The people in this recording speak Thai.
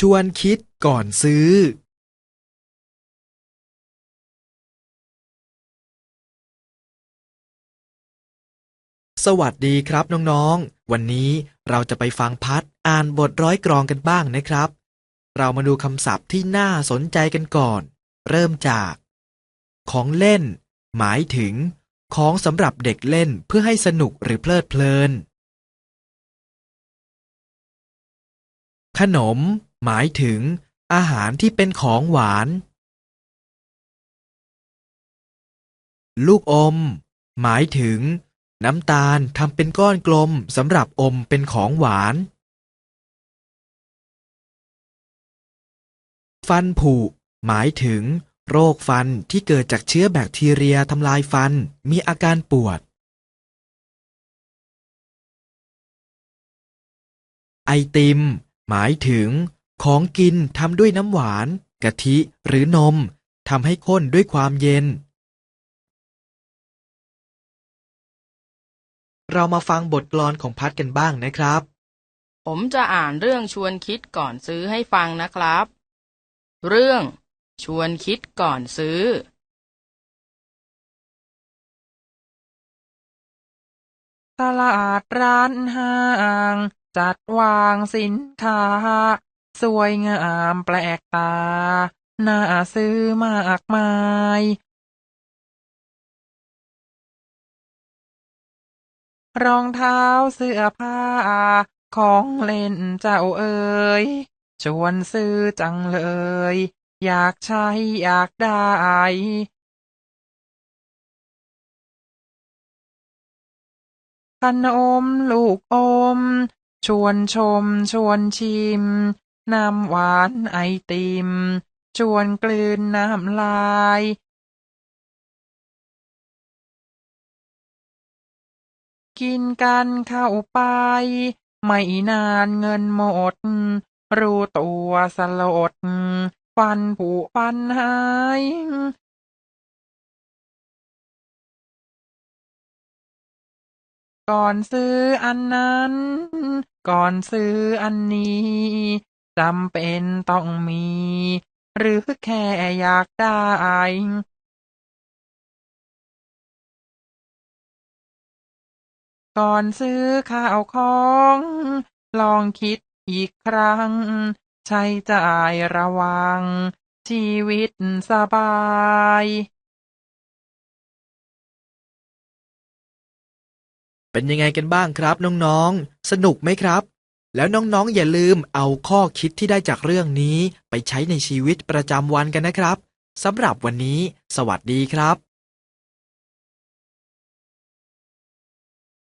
ชวนคิดก่อนซื้อสวัสดีครับน้องๆ วันนี้เราจะไปฟังพัดอ่านบทร้อยกรองกันบ้างนะครับ เรามาดูคำศัพท์ที่น่าสนใจกันก่อน เริ่มจาก ของเล่น หมายถึง ของสำหรับเด็กเล่นเพื่อให้สนุกหรือเพลิดเพลิน ขนม หมายถึงอาหารที่เป็นของหวาน ลูกอม หมายถึง น้ำตาลทำเป็นก้อนกลมสำหรับอมเป็นของหวาน ฟันผุ หมายถึง โรคฟันที่เกิดจากเชื้อแบคทีเรียทำลายฟันมีอาการปวด ไอติม หมายถึง ของกินทำด้วยน้ำหวาน กะทิหรือนมทำให้ข้นด้วยความเย็น เรามาฟังบทกลอนของพัดกันบ้างนะครับ ผมจะอ่านเรื่องชวนคิดก่อนซื้อให้ฟังนะครับ เรื่องชวนคิดก่อนซื้อ ตลาดร้านห้าง จัดวางสินค้า สวยงามแปลกตา น่าซื้อมากมาย รองเท้าเสื้อผ้า ของเล่นเจ้าเอ๋ยชวนซื้อจังเลย อยากใช้อยากได้ ขนมลูกอม ชวนชมชวนชิม น้ำหวานไอติม ชวนกลืนน้ำลายกินกันเข้าไป ไม่นานเงินหมด รู้ตัวสลด ฟันผุฟันหาย ก่อนซื้ออันนั้น ก่อนซื้ออันนี้ จำเป็นต้องมี หรือแค่อยากได้ก่อนซื้อข้าวของ ลองคิดอีกครั้ง ใช้จ่ายระวัง ชีวิตสบาย เป็นยังไงกันบ้างครับน้องๆ สนุกไหมครับ แล้วน้องๆ อย่าลืมเอาข้อคิดที่ได้จากเรื่องนี้ ไปใช้ในชีวิตประจำวันกันนะครับสำหรับวันนี้ สวัสดีครับ